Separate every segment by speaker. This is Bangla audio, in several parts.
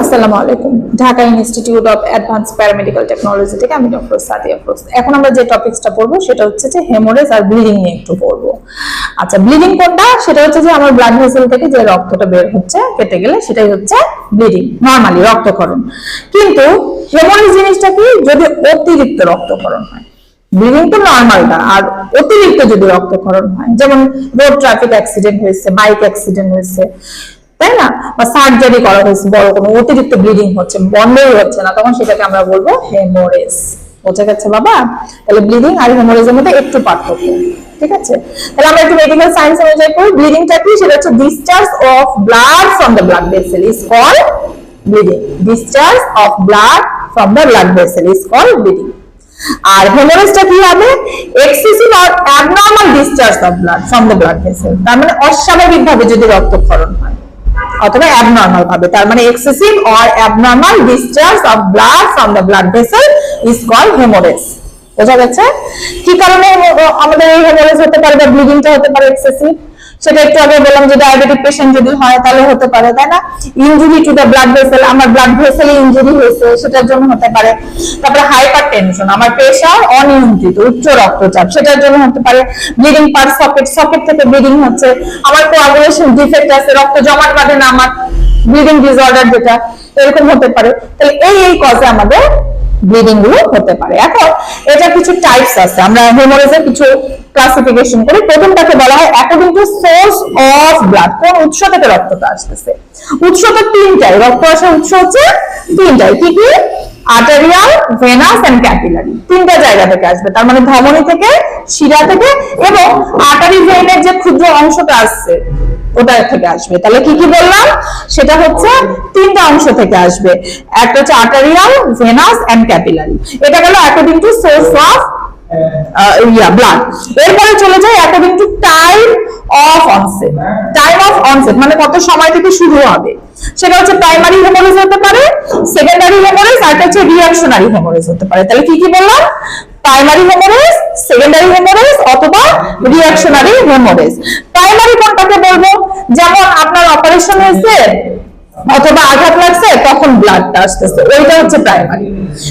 Speaker 1: আসসালামু Dhaka institute of advance paramedical technology থেকে আমি ডক্টর সাদিয়া ফরোজ। এখন আমরা যে টপিকসটা পড়ব, সেটা হচ্ছে যে হেমোরেজ আর ব্লিডিং নিয়ে একটু পড়ব। আচ্ছা ব্লিডিং কোনটা? সেটা হচ্ছে যে আমার ব্লাড ভেসেল থেকে যে রক্তটা বের হচ্ছে, কেটে গেলে সেটাই হচ্ছে ব্লিডিং, নর্মালি রক্তক্ষরণ। কিন্তু হেমোরেজ জিনিসটা কি? যদি অতিরিক্ত রক্তক্ষরণ হয়। ব্লিডিং তো নর্মালটা আর অতিরিক্ত যদি রক্তক্ষরণ হয়, যেমন রোড ট্রাফিক অ্যাক্সিডেন্ট হয়েছে, বাইক অ্যাক্সিডেন্ট হয়েছে তাই না? বা সার্জারি করা হয়েছে, বড় কোনো অতিরিক্ত ব্লিডিং হচ্ছে, বন্ধই হচ্ছে না, তখন সেটাকে আমরা বলব হেমোরেজ বোঝা গেছে বাবা? তাহলে ব্লিডিং আর হেমোরেজের মধ্যে একটু পার্থক্য করি ব্লিডিংটা কি? আর হবে? অ্যাবনর্মাল ডিসচার্জ ব্লাড ব্লাড তার মানে অস্বাভাবিক ভাবে যদি রক্তক্ষরণ হয়। অথবা অ্যাবনর্মাল ভাবে। তার মানে excessive or abnormal discharge of blood from the blood vessel is call haemorrhage বোঝা গেছে? কি কারণে আমাদের এই হেমোরেজ হতে পারে বা ব্লিডিংটা হতে পারে এক্সেসিভ সেটা একটু আগে বললাম যে ডায়াবেটিক পেশেন্ট যদি হয়, তাহলে হতে পারে, তাই না? Injury to the blood vessel আমার ব্লাড ভেসেলে ইঞ্জুরি হয়েছে, সেটার জন্য হতে পারে। তারপরে হাইপার টেনশন আমার প্রেশার অনিয়ন্ত্রিত, উচ্চ রক্তচাপ, সেটার জন্য হতে পারে। ব্লিডিং পার সকেট সকেট থেকে ব্লিডিং হচ্ছে। আমার কোয়াগুলেশন ডিফেক্ট আছে, রক্ত জমাট বাঁধে না আমার। ব্লিডিং ডিসঅর্ডার যেটা, এরকম হতে পারে। তাহলে এই এই কজে আমাদের ব্লিডিংগুলো হতে পারে। এখন এটা কিছু টাইপস আছে। আমরা হেমোরেজের কিছু ক্লাসিফিকেশন করি। প্রথমটাকে বলা হয় according to source of blood কোন উৎস থেকে রক্তটা আসতেছে। উৎস তো তিনটাই। রক্ত আসার উৎস হচ্ছে তিনটাই। কি কি? আর্টারিয়াল ভেনাস এন্ড ক্যাপিলারি তিনটা জায়গা থেকে আসবে। তার মানে ধমনী থেকে, শিরা থেকে এবং আর্টারি ভেইনের যে ক্ষুদ্র অংশটা আসছে ওটা থেকে আসবে? তাহলে কি কি বললাম? সেটা হচ্ছে তিনটা অংশ থেকে আসবে। একটা হচ্ছে আর্টারিয়াল ভেনাস এন্ড ক্যাপিলারি এটা গেল according to source of yeah blood এরপরে চলে যায় according to time of onset time of onset মানে কত সময় থেকে শুরু হবে? সেটা হচ্ছে প্রাইমারি হেমোরেজ হতে পারে সেকেন্ডারি হেমোরেজ আর হচ্ছে রিঅ্যাকশনারি হেমোরেজ হতে পারে। তাহলে কি কি বললাম? প্রাইমারি হেমোরেজ সেকেন্ডারি হেমোরেজ অথবা রিঅ্যাকশনারি হেমোরেজ প্রাইমারি কোনটাকে বলব? যেমন আপনার অপারেশন হয়েছে, অথবা আঘাত লাগছে, তখন ব্লাডটা আসতেছে। ওইটা হচ্ছে প্রাইমারি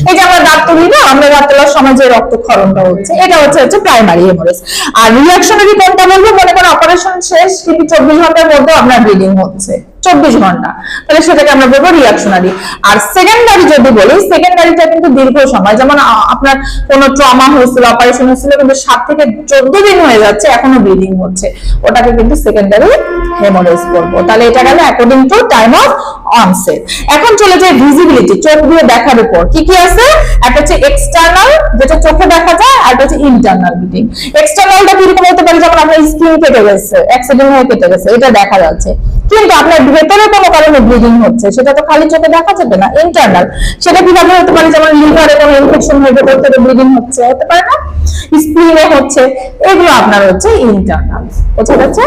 Speaker 1: এই যে আমরা দাঁত তুলি না, আমরা দাঁত তোলার সময় যে রক্তক্ষরণটা হচ্ছে, এটা হচ্ছে হচ্ছে প্রাইমারি হেমোরেজ আর রিঅ্যাকশনারি কোনটা বলব? মনে করেন অপারেশন শেষ, কিন্তু চব্বিশ ঘণ্টার মধ্যে আপনার ব্লিডিং হচ্ছে। চব্বিশ ঘণ্টা। তাহলে সেটাকে আমরা বলব রিঅ্যাকশনারি আর সেকেন্ডারি যদি বলি সেকেন্ডারিটা কিন্তু দীর্ঘ সময়। যেমন আপনার কোনো ট্রমা হয়েছিল অপারেশন হয়েছিল, কিন্তু সাত থেকে চোদ্দ দিন হয়ে যাচ্ছে, এখনও ব্লিডিং হচ্ছে। ওটাকে কিন্তু সেকেন্ডারি হেমোরেজ করব তাহলে এটা গেল according to time of onset এখন চলে যায় ভিজিবিলিটি চোখ দিয়ে দেখার উপর। কি কি আছে? একটা হচ্ছে এক্সটার্নাল যেটা চোখে দেখা যায়, আর একটা হচ্ছে ইন্টারনাল ব্লিডিং এক্সটার্নালটা কীরকম হতে পারে? যেমন, আপনার স্কিন কেটে গেছে অ্যাক্সিডেন্ট হয়ে কেটে গেছে, এটা দেখা যাচ্ছে। কিন্তু আপনার ভেতরে কোনো কারণে ব্লিডিং হচ্ছে। সেটা তো খালি চোখে দেখা যাবে না ইন্টারনাল সেটা কীভাবে হতে পারে? যেমন লিভারে কোনো ইনফেকশন হয়ে ভেতর থেকে ব্লিডিং হচ্ছে, হতে পারে না? স্প্লিনে হচ্ছে, এগুলো আপনার হচ্ছে ইন্টারনাল বোঝা যাচ্ছে?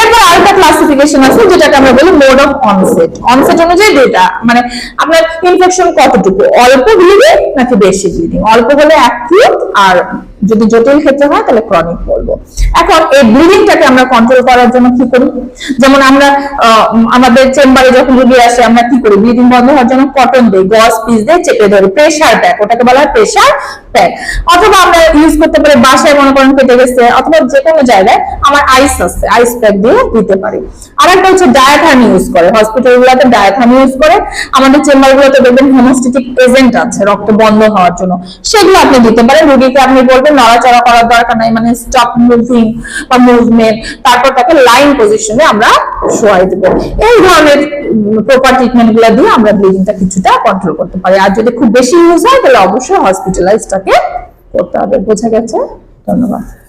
Speaker 1: এরপর আরেকটা ক্লাসিফিকেশন আছে, যেটাকে আমরা বলি মোড অফ অনসেট অনসেট অনুযায়ী ডেটা মানে আপনার ইনফেকশন কতটুকু? অল্প ব্লিডিং নাকি বেশি ব্লিডিং অল্প হলে অ্যাকিউট আর যদি জটিল ক্ষেত্রে হয়, তাহলে ক্রনিক বলব। এখন এই ব্লিডিংটাকে আমরা কন্ট্রোল করার জন্য কি করি? যেমন আমরা আমাদের চেম্বারে যখন রুগী আসে, আমরা কি করি? ব্লিডিং বন্ধ হওয়ার জন্য কটন দিই গজ পিস দিয়ে চেপে ধরি প্রেশার প্যাক, ওটাকে বলা হয় প্রেশার প্যাক। অথবা আমরা ইউজ করতে পারি বাসায়, মনে করেন কেটে গেছে, অথবা যে কোনো জায়গায় আমার আইস আছে আইস প্যাক দিয়ে দিতে পারি। আর একটা হচ্ছে ডায়াথার্ম ইউজ করে। হসপিটাল গুলোতে ডায়াথার্ম ইউজ করে। আমাদের চেম্বার গুলোতে দেখবেন হেমোস্টেটিক এজেন্ট আছে, রক্ত বন্ধ হওয়ার জন্য। সেগুলো আপনি দিতে পারেন। রুগীকে আপনি বলবেন, নড়াচড়া করার দরকার নাই। মানে স্টপ মুভিং বা মুভমেন্ট তারপর তাকে লাইন পজিশনে আমরা শোয়াই দেবো। এই ধরনের প্রপার ট্রিটমেন্টগুলো দিয়ে আমরা ব্লিডিংটা কিছুটা কন্ট্রোল করতে পারি। আর যদি খুব বেশি ইউজ হয়, তাহলে অবশ্যই হসপিটালাইজটাকে করতে হবে। বোঝা গেছে? ধন্যবাদ।